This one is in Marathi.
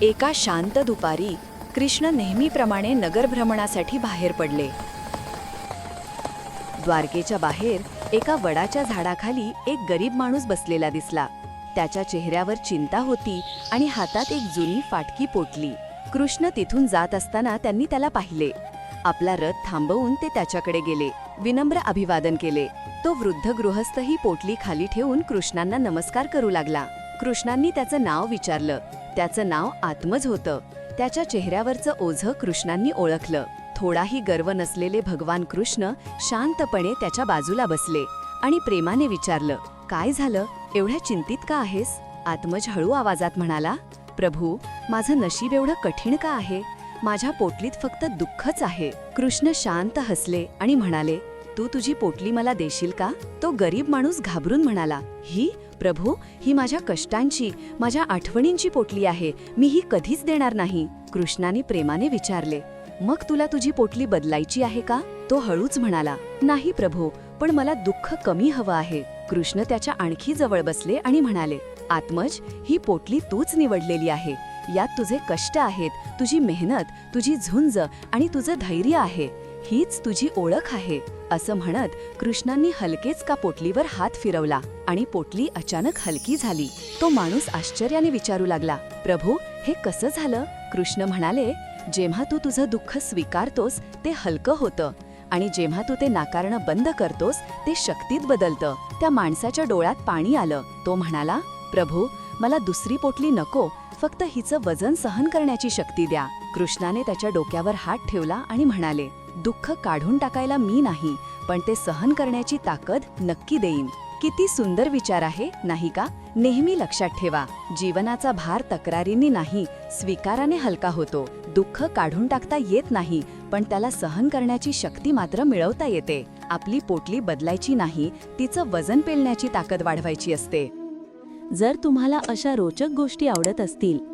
एका शांत दुपारी कृष्ण नेहमीप्रमाणे नगरभ्रमणासाठी बाहेर पडले. द्वारकेच्या बाहेर एका वडाच्या झाडाखाली एक गरीब माणूस बसलेला दिसला. त्याच्या चेहऱ्यावर चिंता होती आणि हातात एक जुनी फाटकी पोटली. कृष्ण तिथून जात असताना त्यांनी त्याला पाहिले. आपला रथ थांबवून ते त्याच्याकडे गेले. विनम्र अभिवादन केले. तो वृद्ध गृहस्थ ही पोटली खाली ठेवून कृष्णांना नमस्कार करू लागला. कृष्णांनी त्याचं नाव विचारलं. त्याचं नाव आत्मज होतं. त्याच्या चेहऱ्यावरचं ओझं कृष्णांनी ओळखलं. थोडाही गर्व नसलेले भगवान कृष्ण शांतपणे त्याच्या बाजूला बसले आणि प्रेमाने विचारलं काय झालं? एवढ्या चिंतित का आहेस? आत्मज हळू आवाजात म्हणाला प्रभू माझं नशीब एवढं कठीण का आहे? माझ्या पोटलीत फक्त दुःखच आहे. कृष्ण शांत हसले आणि म्हणाले तू तुझी पोटली मला देशील का? तो गरीब माणूस घाबरून म्हणाला ही प्रभू ही माझ्या कष्टांची माझ्या आठवणींची पोटली आहे मी ही कधीच देणार नाही. कृष्णाने प्रेमाने विचारले मग तुला तुझी पोटली बदलायची आहे का? तो हळूच म्हणाला नाही प्रभू पण मला दुःख कमी हवं आहे. कृष्ण त्याच्या आणखी जवळ बसले आणि म्हणाले आत्मज ही पोटली तूच निवडलेली आहे. यात तुझे कष्ट आहेत तुझी मेहनत तुझी झुंज आणि तुझं धैर्य आहे. हीच तुझी ओळख आहे असं म्हणत कृष्णांनी हलकेच का पोटलीवर हात फिरवला आणि पोटली अचानक हलकी झाली. तो माणूस आश्चर्याने विचारू लागला प्रभू हे कसं झालं? कृष्ण म्हणाले जेव्हा तू तुझं दुःख स्वीकारतोस ते हलकं होतं आणि जेव्हा तू ते नाकारणं बंद करतोस ते शक्तीत बदलतं. त्या माणसाच्या डोळ्यात पाणी आलं. तो म्हणाला प्रभू मला दुसरी पोटली नको फक्त हिचं वजन सहन करण्याची शक्ती द्या. कृष्णाने त्याच्या डोक्यावर हात ठेवला आणि म्हणाले दुःख काढून टाकायला मी नाही पण ते सहन करण्याची ताकद नक्की देईन. किती सुंदर विचार आहे नाही का? नेहमी लक्षात ठेवा जीवनाचा भार तक्रारींनी नाही स्वीकाराने हलका होतो. दुःख काढून टाकता येत नाही पण त्याला सहन करण्याची शक्ती मात्र मिळवता येते. आपली पोटली बदलायची नाही तिचं वजन पेलण्याची ताकद वाढवायची असते. जर तुम्हाला अशा रोचक गोष्टी आवडत असतील